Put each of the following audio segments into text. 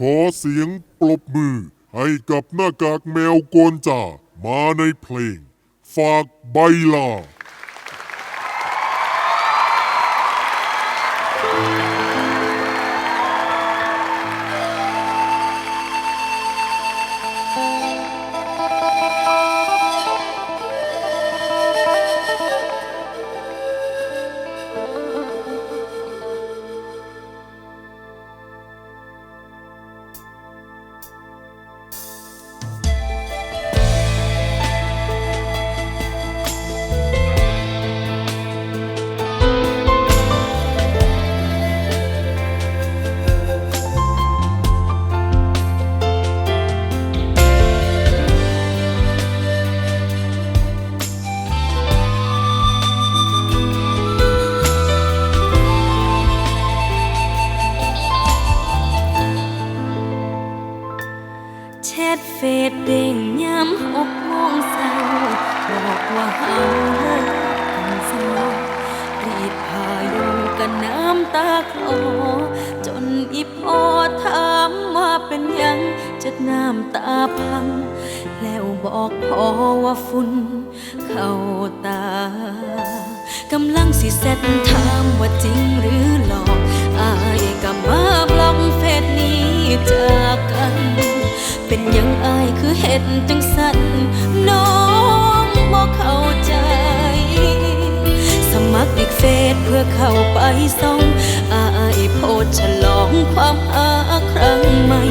ขอเสียงปรบมือให้กับหน้ากากแมวโกนจ่ามาในเพลง ฝากใบลา ตาคลอจนอีพอถามว่าเป็นยังจะน้ำตาพัง แล้วบอกพอว่าฝุ่นเข้าตากำลังสิเซ็ตถามว่าจริงหรือหลอกอายก็มาบล็อกเฟซนี้จากกัน เป็นยังอายคือเห็นจังสัน กเฟซเพื่อเข้าไปส่องอายโพดฉลองความอาครั้งใหม่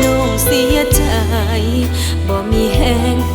น้องเสียใจบ่มีแห้งไป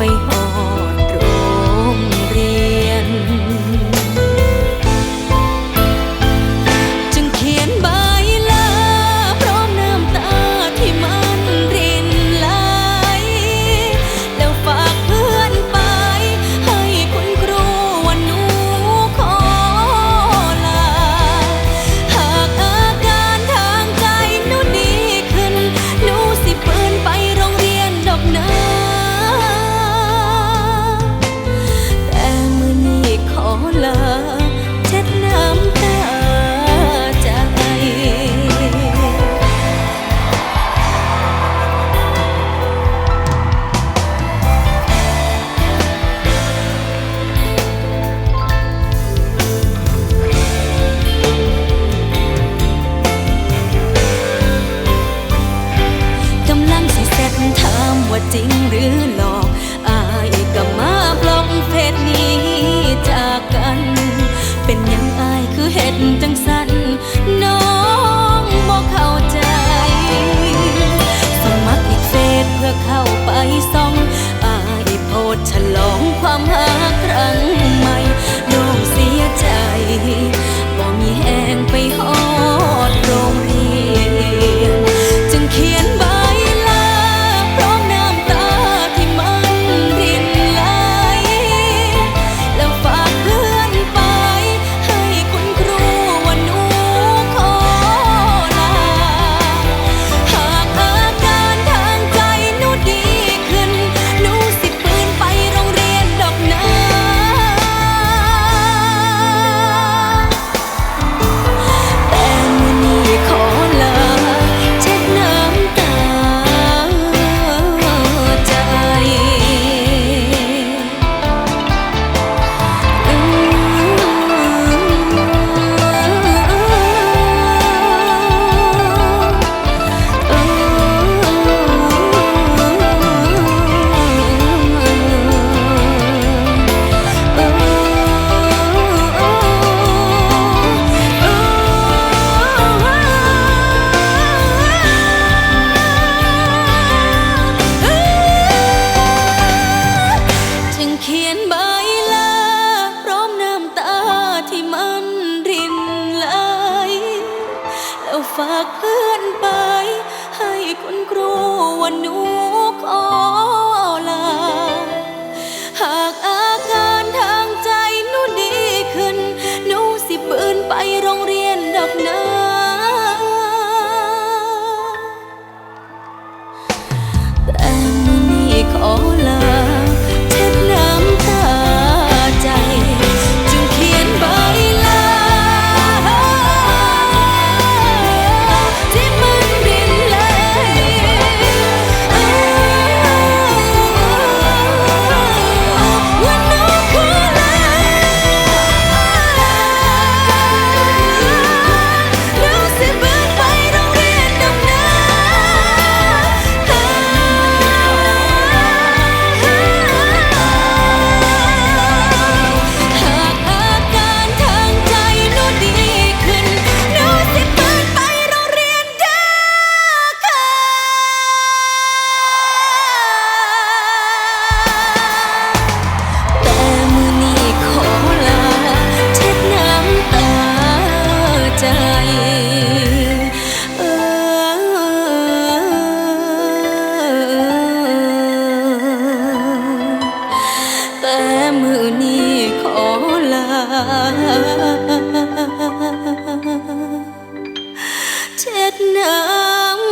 น้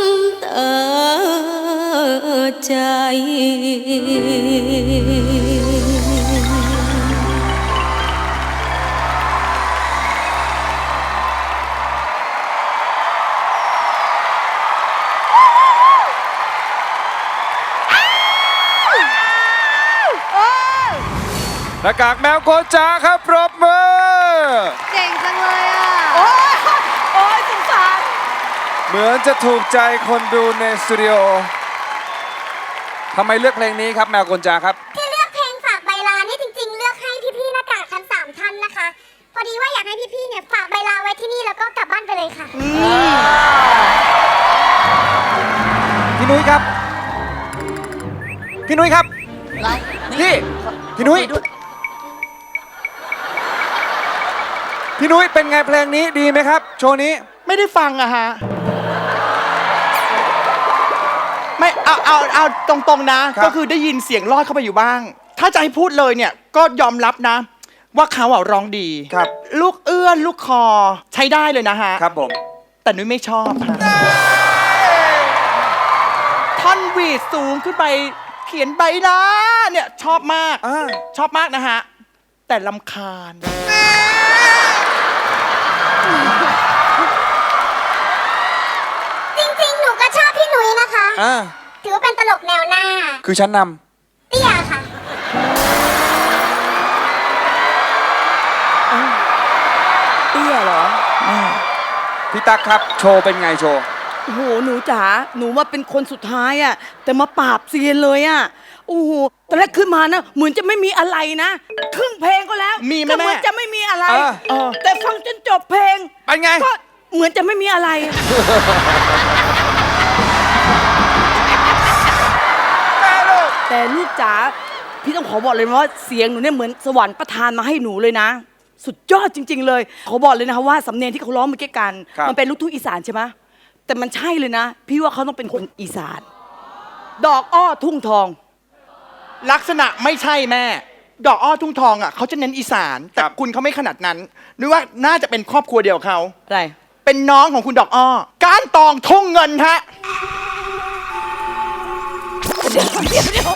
ำตาใจหน้ากากแมวโกจาครับปรบมือเก่งจังเลยอะ โอ้ยโอ้ยสงสาร เหมือนจะถูกใจคนดูในสตูดิโอทำไมเลือกเพลงนี้ครับแมวโกจาครับ ที่เลือกเพลงฝากใบลานี่จริง ๆ เลือกให้พี่ๆหน้ากากทั้งสามท่านนะคะ พอดีว่าอยากให้พี่ๆเนี่ยฝากใบลาไว้ที่นี่แล้วก็กลับบ้านไปเลยค่ะ พี่นุ้ยครับ พี่นุ้ยครับพี่ พี่นุ้ย พี่นุ้ยเป็นไงเพลงนี้ดีไหมครับ โชว์นี้ ไม่ได้ฟังอะฮะ ไม่เอาเอาเอาตรงๆนะ ครับ ก็คือได้ยินเสียงลอดเข้าไปอยู่บ้าง ถ้าจะให้พูดเลยเนี่ยก็ยอมรับนะ ว่าเขาอะร้องดี ครับ ลูกเอื้อนลูกคอใช้ได้เลยนะฮะ ครับผม แต่นุ้ยไม่ชอบฮะท่อนหวีดสูงขึ้นไปเขียนใบลาเนี่ยชอบมาก อ่า ชอบมากนะฮะ แต่ลำคาญ อ่าถือว่าเป็นตลกแนวหน้า คือชั้นนเตี้ยค่ะ เตี้ยเหรอำพี่ตั๊กครับ โชว์เป็นไงโชว์ โอ้โห หนูจ๋า หนูมาเป็นคนสุดท้ายอะแต่มาปราบเซียนเลยอะโอ้โห ตอนแรกขึ้นมานะ เหมือนจะไม่มีอะไรนะ ครึ่งเพลงก็แล้วมีไหมก็เหมือนแม่จะไม่มีอะไร เออเออ แต่ฟังจนจบเพลง เป็นไง ก็เหมือนจะไม่มีอะไร แต่ลูกจ๋าพี่ต้องขอบอกเลยนะว่าเสียงหนูเนี่ยเหมือนสวรรค์ประทานมาให้หนูเลยนะ สุดยอดจริง ๆ เลยขอบอกเลยนะคะว่าสำเนียงที่เขาร้องเมื่อกี้กัน ครับ มันเป็นลูกทุ่งอีสานใช่ไหมแต่มันใช่เลยนะ พี่ว่าเขาต้องเป็นคนอีสาน ดอกอ้อทุ่งทอง ลักษณะไม่ใช่แม่ ดอกอ้อทุ่งทองอะเขาจะเน้นอีสาน แต่ครับ คุณเขาไม่ขนาดนั้นนึกว่าน่าจะเป็นครอบครัวเดียวเขา อะไร เป็นน้องของคุณดอกอ้อ การตองทุ่งเงินฮะเดี๋ยวเดี๋ยวเดี๋ยว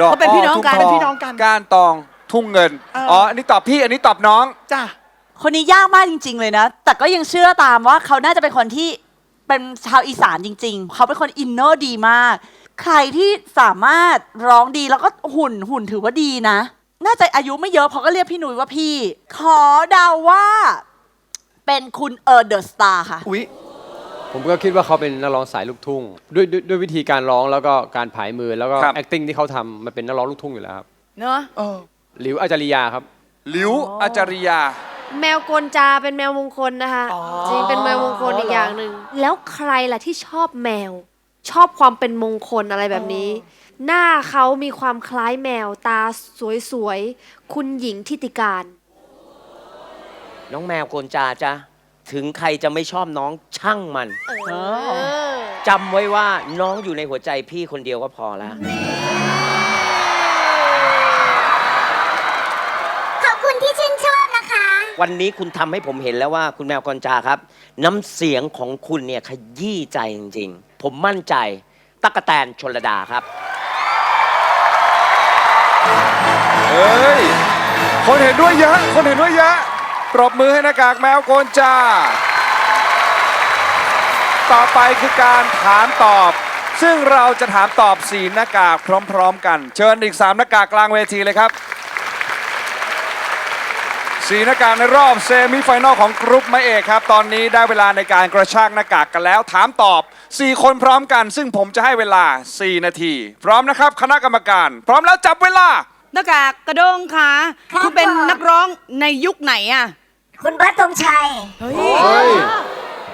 ดอกเขาเป็นพี่น้องกันทุ่เป็นพี่น้องกัน ก้านตองทุ่งเงินเอออ๋อ๋อ อันนี้ตอบพี่ อันนี้ตอบน้อง จ้ะ คนนี้ยากมากจริง ๆ เลยนะ แต่ก็ยังเชื่อตามว่าเขาน่าจะเป็นคนที่เป็นชาวอีสานจริง ๆ เขาเป็นคนอินเนอร์ดีมาก ใครที่สามารถร้องดีแล้วก็หุ่นหุ่นถือว่าดีนะ น่าจะอายุไม่เยอะเพราะก็เรียกพี่หนุ่ยว่าพี่ ขอเดาว่า เป็นคุณเออร์เดอะสตาร์ค่ะ อุ๊ย ผมก็คิดว่าเขาเป็นนักร้องสายลูกทุ่งด้วยด้วยด้วยวิธีการร้องแล้วก็การผายมือแล้วก็ ครับ acting ที่เขาทำมันเป็นนักร้องลูกทุ่งอยู่แล้วครับเนอะเออหลิวอาจาริยาครับ หลิวอาจาริยา แมวกลจาเป็นแมวมงคลนะคะอ๋อจริงเป็นแมวมงคลเหรออีกอย่างหนึ่งแล้วใครล่ะที่ชอบแมว ชอบความเป็นมงคลอะไรแบบนี้ หน้าเขามีความคล้ายแมวตาสวยๆ คุณหญิงทิติการ น้องแมวโกนจาจ้ะ ถึงใครจะไม่ชอบน้องช่างมันจำไว้ว่าน้องอยู่ในหัวใจพี่คนเดียวก็พอแล้ว ขอบคุณที่ชื่นชอบนะคะ วันนี้คุณทำให้ผมเห็นแล้วว่าคุณแมวกรจาครับ น้ำเสียงของคุณเนี่ยขยี้ใจจริง ๆ ผมมั่นใจตั๊กแตนชนระดาครับ เฮ้ย คนเห็นด้วยเยอะ คนเห็นด้วยเยอะ ปรบมือให้หน้ากากแมวโกนจาต่อไปคือการถามตอบ ซึ่งเราจะถามตอบสีหน้ากากพร้อมๆ กัน เชิญอีกสามหน้ากากกลางเวทีเลยครับสีหน้ากากในรอบเซมิไฟแนอลของกรุ๊ปมาเอกครับ ตอนนี้ได้เวลาในการกระชากหน้ากากกันแล้ว ถามตอบ 4 คนพร้อมกัน ซึ่งผมจะให้เวลา 4 นาที พร้อมนะครับคณะกรรมการ พร้อมแล้วจับเวลา หน้ากากกระด้งค่ะครับคุณเป็นผมนักร้องในยุคไหนอะ คุณเบิร์ตธงชัย เฮ้ยเฮ้ย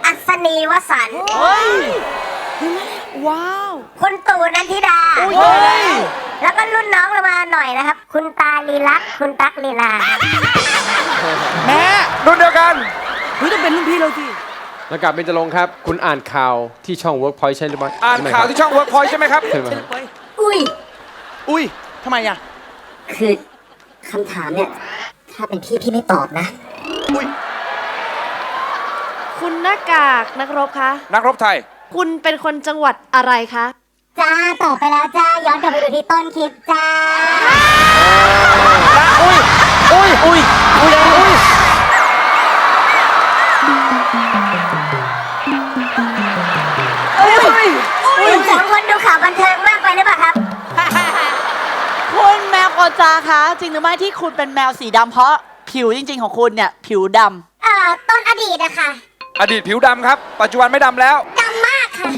อัศนีวสันต์ว้าว คุณตู่นันทิดาแล้วก็รุ่นน้องลงมาหน่อยนะครับ คุณตาลีลักษณ์คุณตั๊กลีลาครับแม่รุ่นเดียวกันเฮ้ยต้องเป็นรุ่นพี่เราสิหน้ากากเบญจรงค์ครับ คุณอ่านข่าวที่ช่อง Workpoint ใช่หรือไม่อ่านข่าวที่ช่อง Workpoint ใช่ไหมครับ ใช่ไหมครับอุ้ย อุ้ยทำไมอะ คือคำถามเนี่ย ถ้าเป็นพี่พี่ไม่ตอบนะอุ้ย คุณหน้ากากนักรบคะ นักรบไทย คุณเป็นคนจังหวัดอะไรคะ จ้าตอบไปแล้วจ้าย้อนกลับไปดูที่ต้นคลิปจ้าอุ้ยอุ้ยอุ้ยอุ้ยคุณสองคนดูข่าวบันเทิงมากไปหรือเปล่าครับ คุณแมวโกจาคะจริงหรือไม่ที่คุณเป็นแมวสีดำเพราะผิวจริง ๆ ของคุณเนี่ย ผิวดำ เอ่อต้นอดีตอะค่ะ อดีตผิวดำครับ ปัจจุบันไม่ดำแล้ว ดำมากค่ะ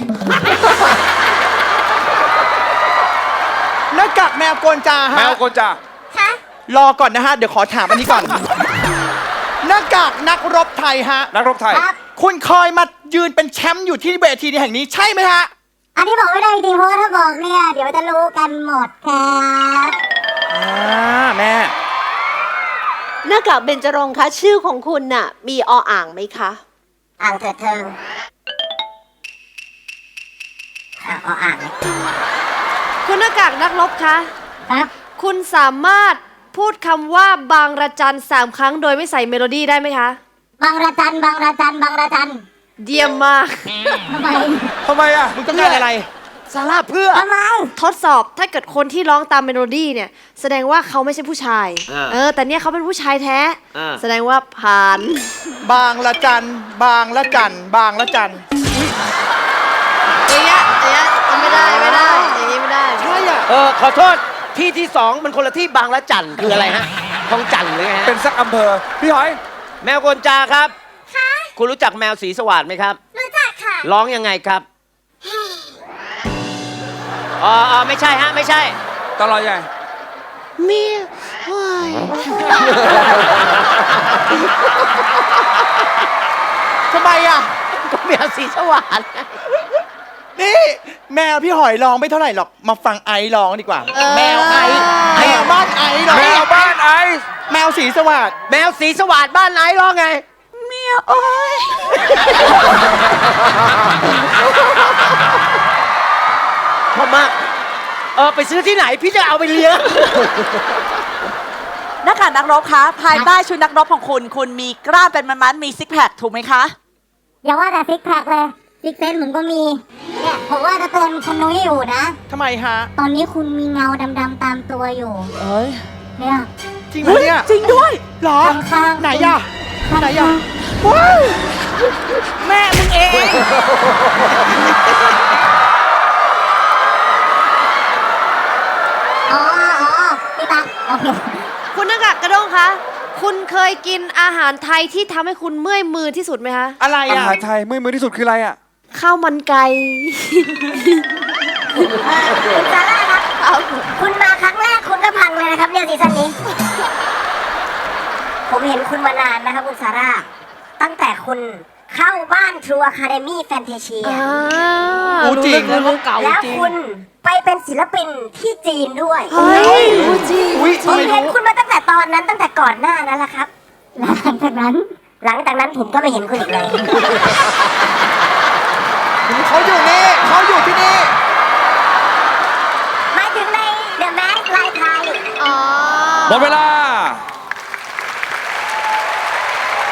หน้ากากแมวโกนจาแมฮะวโกนจาคะรอก่อนนะฮะ เดี๋ยวขอถามอันนี้ก่อน หน้ากากนักรบไทยฮะ นักรบไทย ครับ คุณเคยมายืนเป็นแชมป์อยู่ที่เวทีแห่งนี้ใช่ไหมฮะ อันนี้บอกไม่ได้จริงๆเพราะว่าถ้าบอกเนี่ย เดี๋ยวจะรู้กันหมดครับอ่า แม่ หน้ากากเบญจรงค์คะชื่อของคุณน่ะ มีออ่างไหมคะ อ่างเถิดเทิงอ่างเอาอ่างเลยคุณหน้ากากนักรบคะ ครับ คุณสามารถพูดคำว่าบางระจันสามครั้งโดยไม่ใส่เมโลดี้ได้ไหมคะ บางระจัน บางระจัน บางระจัน เยี่ยมมาก ทำไม ทำไมอะ มึงต้องการอะไร ซาร่าเพื่อทำไมทดสอบถ้าเกิดคนที่ร้องตามเมโลดี้เนี่ย แสดงว่าเขาไม่ใช่ผู้ชาย อ่าเออ แต่เนี่ยเขาเป็นผู้ชายแท้ อ่า แสดงว่าผ่าน บางละจัน บางละจัน บางละจันอย่างเงี้ยอย่างเงี้ยไม่ได้ไม่ได้ อย่างงี้ไม่ได้ ใช่อะ เออขอโทษที่ที่สองมันคนละที่บางละจันคืออะไรฮะคลองจันทร์หรือไงฮะเป็นสักอำเภอ พี่หอย แมวกวนจาครับคุณรู้จักแมวสีสวัสดไหมครับ รู้จักค่ะ ร้องยังไงครับ อ๋ออ๋อไม่ใช่ฮะ ไม่ใช่ตลอดใหญ่เมียเฮ้ยทำไมอะก็แมวสีสวัสดนี่ แมวพี่หอยร้องไม่เท่าไหร่หรอก มาฟังไอซ์ร้องดีกว่า แมวไอซ์แมวบ้านไอซ์ร้องแมวบ้านไอซ์แมวสีสวัสดแมวสีสวัสดบ้านไหนร้องไง เมียโอ้ย ชอบมากเออไปซื้อที่ไหนพี่จะเอาไปเลี้ยงหน้ากากนักรบคะภายใต้ชุดนักรบของคุณ คุณมีกล้ามเป็นมันๆมีซิกแพคถูกไหมคะ อย่าว่าแต่ซิกแพคเลยซิกเซนผมก็มีเนี่ยผมว่าจะเตือนคุณนุ้ยอยู่นะ ทำไมฮะ ตอนนี้คุณมีเงาดำๆตามตัวอยู่ เอ้ย เนี่ยจริงเหรอเนี่ย จริงด้วยเหรอ ข้างๆไหนอะไหนอะว้าวแม่มึงเอง อ๋ออ๋อพี่ตั๊กโอเค คุณหน้ากากกระด้งคะ คุณเค ยกินอาหารไทยที่ทำให้คุณเมื่อยมือที่สุดไหมคะ อะไรอาอะ หารไทยมือมือที่สุดคืออะไรอะ ข้าวมันไก่ คุณซาร่าครับคุณมาครั้งแรกคุณก็พังเลยนะครับเนี่ยซีซั่นนี้ ผมเห็นคุณมานานนะครับคุณซาร่า ตั้งแต่คุณเข้าบ้าน True Academy Fantasia อ่าอู้จริงแล้วก็เก่าแล้วจริง คุณไปเป็นศิลปินที่จีนด้วย เฮ้ยพูดจริง อุ้ยผมไม่เห็นรู้คุณมาตั้งแต่ตอนนั้นตั้งแต่ก่อนหน้านั้นแหละครับแล้วหลังจากนั้น หลังจากนั้นผมก็ไม่เห็นคุณอีกเลย เขาอยู่นี่เขาอยู่ที่นี่ หมายถึงใน The Mask ลายไทยอ๋อหมดเวลา